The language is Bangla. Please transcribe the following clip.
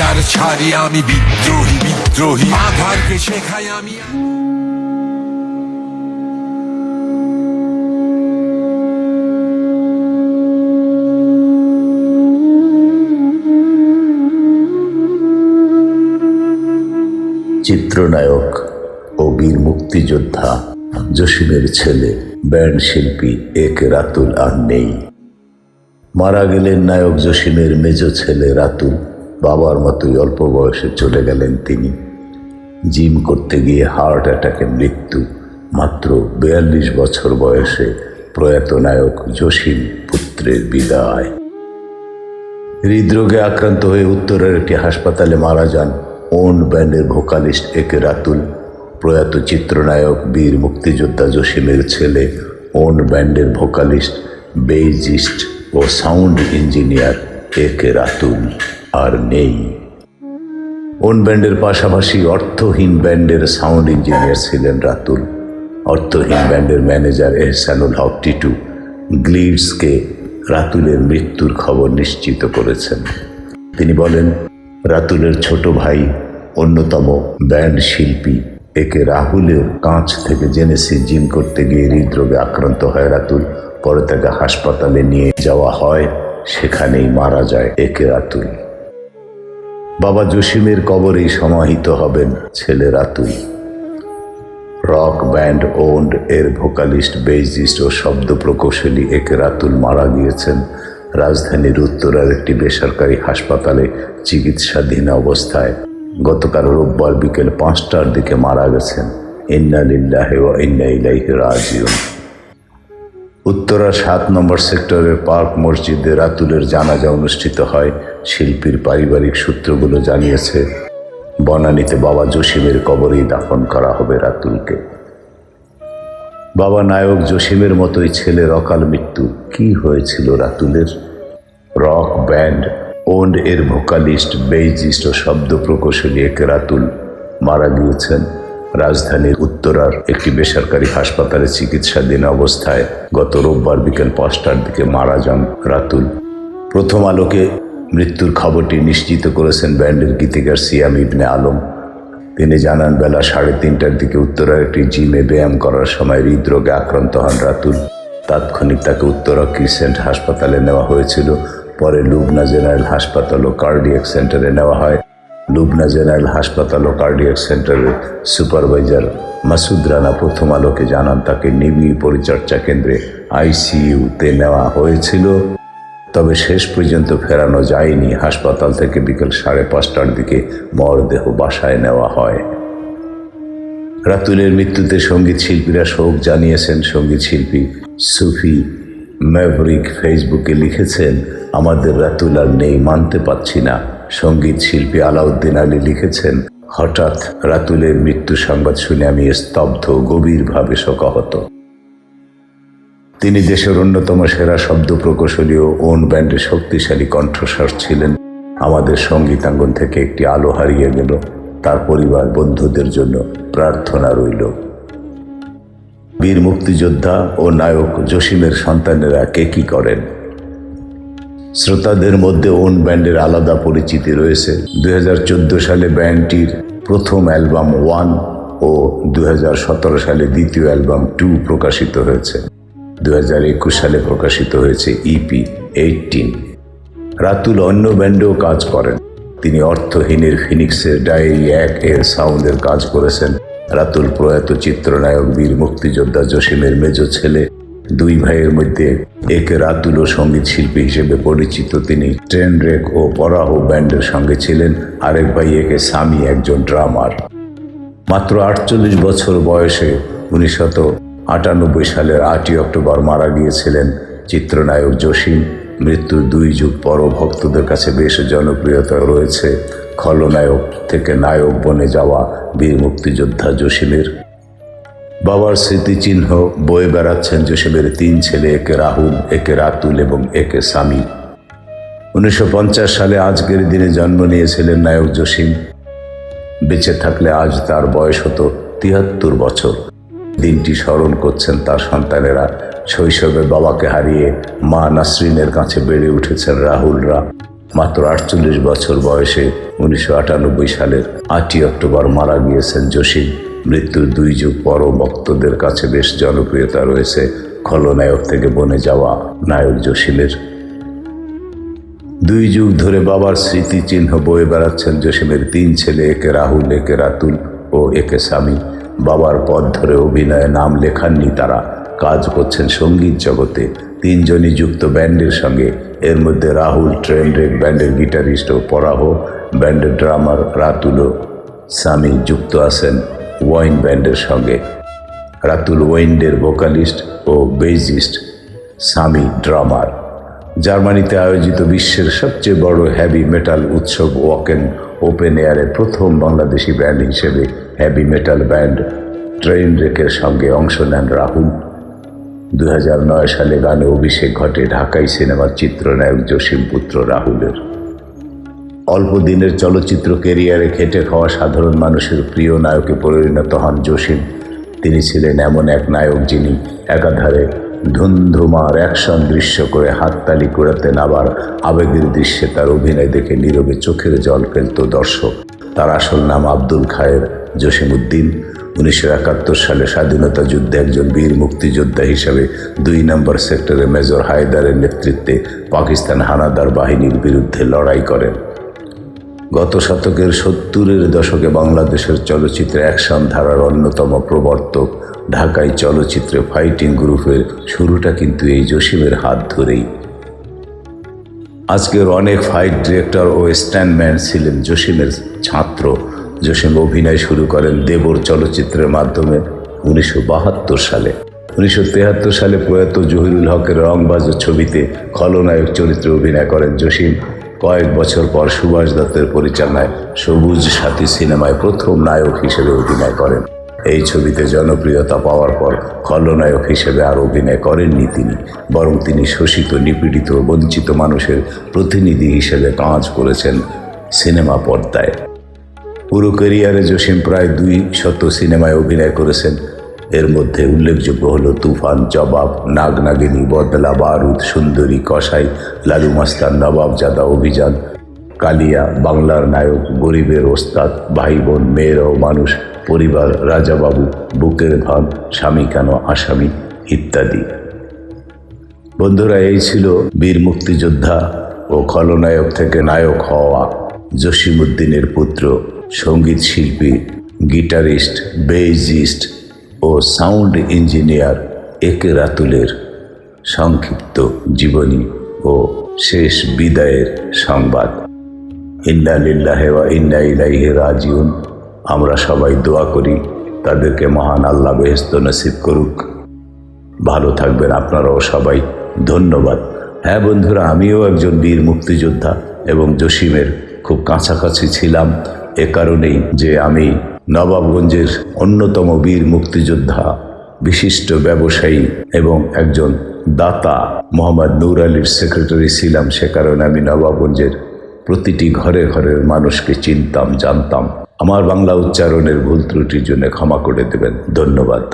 অধিকার ছাড়ি আমি বিদ্রোহী বিদ্রোহী। আধারকে শেখাই আমি চিত্রনায়ক ও বীর মুক্তিযোদ্ধা জসিমের ছেলে, ব্যান্ড শিল্পী এক রাতুল আর নেই। মারা গেলেন নায়ক জসিমের মেজ ছেলে রাতুল। বাবার মতোই অল্প বয়সে চলে গেলেন তিনি। জিম করতে গিয়ে হার্ট অ্যাটাকে মৃত্যু, মাত্র বিয়াল্লিশ বছর বয়সে প্রয়াত নায়ক জসিম পুত্রের বিদায়। হৃদরোগে আক্রান্ত হয়ে উত্তরের একটি হাসপাতালে মারা যান ওন ব্যান্ডের ভোকালিস্ট একে রাতুল। প্রয়াত চিত্রনায়ক, বীর মুক্তিযোদ্ধা জসিমের ছেলে, ওন ব্যান্ডের vocalist, bassist O sound engineer A K Ratul. আর নেই। ওন ব্যান্ডের পাশাপাশি অর্থহীন ব্যান্ডের সাউন্ড ইঞ্জিনিয়ার ছিলেন রাতুল। অর্থহীন ব্যান্ডের ম্যানেজার এহসানুল হক টিটু গ্লিডসকে রাতুলের মৃত্যুর খবর নিশ্চিত করেছেন। তিনি বলেন, রাতুলের ছোট ভাই অন্যতম ব্যান্ড শিল্পী, একে রাহুলের কাঁচ থেকে জেনেসি জিম করতে গিয়ে হৃদরোগে আক্রান্ত হয় রাতুল। পরে তাকে হাসপাতালে নিয়ে যাওয়া হয়, সেখানেই মারা যায় একে রাতুল। বাবা জসিমের কবরেই সমাহিত হবেন ছেলে রাতুল রক ব্যান্ড ওন্ড এর ভোকালিস্ট বেজিস্ট ও শব্দ প্রকৌশলী একে রাতুল মারা গিয়েছেন। রাজধানীর উত্তরার একটি বেসরকারি হাসপাতালে চিকিৎসাধীন অবস্থায়। গতকাল রোববার বিকেল পাঁচটার দিকে মারা গেছেন। ইন্না লিল্লাহে ওয়া ইন্না ইলাইহি রাজিউন। উত্তরা সাত নম্বর সেক্টরের পার্ক মসজিদে রাতুলের জানাজা অনুষ্ঠিত হয়, শিল্পীর পারিবারিক সূত্রগুলো জানিয়েছে। বনানীতে বাবা জসিমের কবরেই দাফন করা হবে রাতুলকে। বাবা নায়ক জসিমের মতোই ছেলের অকাল মৃত্যু। কি হয়েছিল রাতুলের? রক ব্যান্ড, ওন্ড এর ভোকালিস্ট, বেইজিস্ট ও শব্দ প্রকৌশলী একে রাতুল মারা গিয়েছেন। রাজধানীর উত্তরার একটি বেসরকারি হাসপাতালে চিকিৎসাধীন অবস্থায় গত রোববার বিকেল পাঁচটার দিকে মারা যান রাতুল। প্রথম আলোকে মৃত্যুর খবরটি নিশ্চিত করেছেন ব্যান্ডের গীতিকার সিয়াম ইবনে আলম। তিনি জানান, বেলা সাড়ে তিনটার দিকে উত্তরার একটি জিমে ব্যায়াম করার সময় হৃদরোগে আক্রান্ত হন রাতুল। তাৎক্ষণিক তাকে উত্তরা ক্রিসেন্ট হাসপাতালে নেওয়া হয়েছিল। পরে লুবনা জেনারেল হাসপাতাল ও কার্ডিয়াক সেন্টারে নেওয়া হয়। লুবনা জেনারেল হাসপাতাল ও কার্ডিয়াক সেন্টারের সুপারভাইজার মাসুদ রানা প্রথম আলোকে জানান, তাকে নিবিড় পরিচর্যা কেন্দ্রে আইসিইউতে নেওয়া হয়েছিল, তবে শেষ পর্যন্ত ফেরানো যায়নি। হাসপাতাল থেকে বিকেল সাড়ে পাঁচটার দিকে মরদেহ বাসায় নেওয়া হয়। রাতুলের মৃত্যুতে সংগীত শিল্পীরা শোক জানিয়েছেন। সংগীত শিল্পী সুফি ম্যাভরিক ফেসবুকে লিখেছেন, আমাদের রাতুল আর নেই, মানতে পারছি না। সংগীত শিল্পী আলাউদ্দিন আলী লিখেছেন, হঠাৎ রাতুলের মৃত্যু সংবাদ শুনে আমি স্তব্ধ গভীরভাবে শোকাহত। তিনি দেশের অন্যতম সেরা শব্দ প্রকৌশলী ও ওন ব্যান্ডের শক্তিশালী কণ্ঠস্বর ছিলেন। আমাদের সঙ্গীতাঙ্গন থেকে একটি আলো হারিয়ে গেল। তার পরিবার বন্ধুদের জন্য প্রার্থনা রইল। বীর মুক্তিযোদ্ধা ও নায়ক জসিমের সন্তানেরা কে কি করেন? শ্রোতাদের মধ্যে ওন ব্যান্ডের আলাদা পরিচিতি রয়েছে। দুই হাজার চোদ্দ সালে ব্যান্ডটির প্রথম অ্যালবাম ওয়ান ও দু হাজার সতেরো সালে দ্বিতীয় অ্যালবাম টু প্রকাশিত হয়েছে। দু হাজার একুশ সালে প্রকাশিত হয়েছে ইপি এইটিন রাতুল অন্য ব্যান্ডেও কাজ করেন। তিনি অর্থহীনের ফিনিক্সের ডায়েরি এক এর সাউন্ডের কাজ করেছেন। রাতুল প্রয়াত চিত্রনায়ক, বীর মুক্তিযোদ্ধা জসিমের মেজ ছেলে দুই ভাইয়ের মধ্যে এক রাতুল ও সংগীত শিল্পী হিসেবে পরিচিত তিনি ট্রেন রেক ও পরাহ ব্যান্ডের সঙ্গে ছিলেন। আরেক ভাই একে স্বামী, একজন ড্রামার। মাত্র আটচল্লিশ বছর বয়সে উনিশশত আটানব্বই সালের আটই অক্টোবর মারা গিয়েছিলেন। চিত্রনায়ক জসিম, মৃত্যুর দুই যুগ পরও ভক্তদের কাছে বেশ জনপ্রিয়তা রয়েছে। খলনায়ক থেকে নায়ক বনে যাওয়া বীর মুক্তিযোদ্ধা জসিমের বাবার স্মৃতিচিহ্ন বয়ে বেড়াচ্ছেন জসিমের তিন ছেলে, একে রাহুল, একে রাতুল এবং একে স্বামী উনিশশো পঞ্চাশ সালে আজকের দিনে জন্ম নিয়েছিলেন নায়ক জসিম। বেঁচে থাকলে আজ তার বয়স হতো তিয়াত্তর বছর। দিনটি স্মরণ করছেন তার সন্তানেরা। শৈশবে বাবাকে হারিয়ে মা নাসরিনের কাছে বেড়ে উঠেছেন রাহুলরা। মাত্র আটচল্লিশ বছর বয়সে উনিশশো আটানব্বই সালের আটই অক্টোবর মারা গিয়েছেন জসিম। মৃত্যুর দুই যুগ পরও ভক্তদের কাছে বেশ জনপ্রিয়তা রয়েছে খলনায়ক থেকে বনে যাওয়া নায়ক জসিমের। দুই যুগ ধরে বাবার স্মৃতিচিহ্ন বয়ে বেড়াচ্ছেন জসিমের তিন ছেলে, একে রাহুল, একে রাতুল ও একে স্বামী। বাবার পথ ধরে অভিনয়ে নাম লেখাননি তারা। কাজ করছেন সংগীত জগতে। তিনজনই যুক্ত ব্যান্ডের সঙ্গে। এর মধ্যে রাহুল ট্রেন্ডেক ব্যান্ডের গিটারিস্ট ও পরাহ ব্যান্ডের ড্রামার রাতুল স্বামী যুক্ত আছেন। ওয়াইন ব্যান্ডের সঙ্গে। রাতুল ওয়েন্ডের ভোকালিস্ট ও বেজিস্ট সামি ড্রামার। জার্মানিতে আয়োজিত বিশ্বের সবচেয়ে বড় হেভি মেটাল উৎসব ওয়াকেন ওপেন এয়ারে প্রথম বাংলাদেশি ব্যান্ড হিসেবে হেভি মেটাল ব্যান্ড ট্রেন রেকের সঙ্গে অংশ নেন রাহুল। দু হাজার নয় সালে গানে অভিষেক ঘটে ঢাকাই সিনেমার চিত্রনায়ক জসিম পুত্র রাহুলের। অল্প দিনের চলচ্চিত্র কেরিয়ারে খেটে খাওয়া সাধারণ মানুষের প্রিয় নায়কে পরিণত হন জসিম। তিনি ছিলেন এমন এক নায়ক যিনি একাধারে ধুমধুমার অ্যাকশন দৃশ্য করে হাততালি কুড়াতেন, আবার আবেগের দৃশ্যে তার অভিনয় দেখে নীরবে চোখের জল ফেলত দর্শক। তার আসল নাম আব্দুল খায়ের জসিমউদ্দিন। উনিশশো একাত্তর সালে স্বাধীনতা যুদ্ধে একজন বীর মুক্তিযোদ্ধা হিসেবে দুই নম্বর সেক্টরে মেজর হায়দারের নেতৃত্বে পাকিস্তান হানাদার বাহিনীর বিরুদ্ধে লড়াই করেন। গত শতকের সত্তরের দশকে বাংলাদেশের চলচ্চিত্রে অ্যাকশন ধারার অন্যতম প্রবর্তক ঢাকাই চলচ্চিত্রে ফাইটিং গ্রুপের শুরুটা কিন্তু এই জসিমের হাত ধরেই। আজকের অনেক ফাইট ডিরেক্টর ও স্ট্যান্ডম্যান ছিলেন জসিমের ছাত্র। জসিম অভিনয় শুরু করেন দেবর চলচ্চিত্রের মাধ্যমে উনিশশো বাহাত্তর সালে। উনিশশো সালে প্রয়াত জহিরুল হকের রংবাজ ছবিতে খলনায়ক চরিত্রে অভিনয় করেন জসিম। কয়েক বছর পর সুভাষ দত্তের পরিচালনায় সবুজ সাথী সিনেমায় প্রথম নায়ক হিসেবে অভিনয় করেন। এই ছবিতে জনপ্রিয়তা পাওয়ার পর খলনায়ক হিসেবে আর অভিনয় করেননি তিনি, বরং তিনি শোষিত, নিপীড়িত বঞ্চিত মানুষের প্রতিনিধি হিসেবে কাজ করেছেন সিনেমা পর্দায়। পুরো ক্যারিয়ারে জসিম প্রায় দুই শত সিনেমায় অভিনয় করেছেন। এর মধ্যে উল্লেখযোগ্য হলো তুফান জবাব নাগনাগিনী, বদলা, বারুদ, সুন্দরী, কসাই, লালু মাস্তান নবাবজাদা অভিযান, কালিয়া, বাংলার নায়ক, গরিবের ওস্তাদ ভাই বোন মেয়েরাও মানুষ, পরিবার, রাজাবাবু, বুকের ধন স্বামী কেন আসামি, ইত্যাদি। বন্ধুরা, এই ছিল বীর মুক্তিযোদ্ধা ও খলনায়ক থেকে নায়ক হওয়া জসিমুদ্দিনের পুত্র সংগীত শিল্পী, গিটারিস্ট বেজিস্ট ও সাউন্ড ইঞ্জিনিয়ার একে রাতুলের সংক্ষিপ্ত জীবনী ও শেষ বিদায়ের সংবাদ। ইন্না লিল্লাহে ওয়া ইন্না ইলাইহি রাজিউন। আমরা সবাই দোয়া করি, তাদেরকে মহান আল্লাহ বেহেস্ত নসিব করুক। ভালো থাকবেন আপনারাও সবাই। ধন্যবাদ। হ্যাঁ বন্ধুরা, আমিও একজন বীর মুক্তিযোদ্ধা এবং জসিমের খুব কাছাকাছি ছিলাম। এ কারণেই যে আমি নবাবগঞ্জের অন্যতম বীর মুক্তিযোদ্ধা, বিশিষ্ট ব্যবসায়ী এবং একজন দাতা মোহাম্মদ নূর আলীর সেক্রেটারি ছিলাম সে কারণে আমি নবাবগঞ্জের প্রতিটি ঘরে ঘরের মানুষকে চিনতাম, জানতাম। আমার বাংলা উচ্চারণের ভুল ত্রুটির জন্য ক্ষমা করে দেবেন। ধন্যবাদ।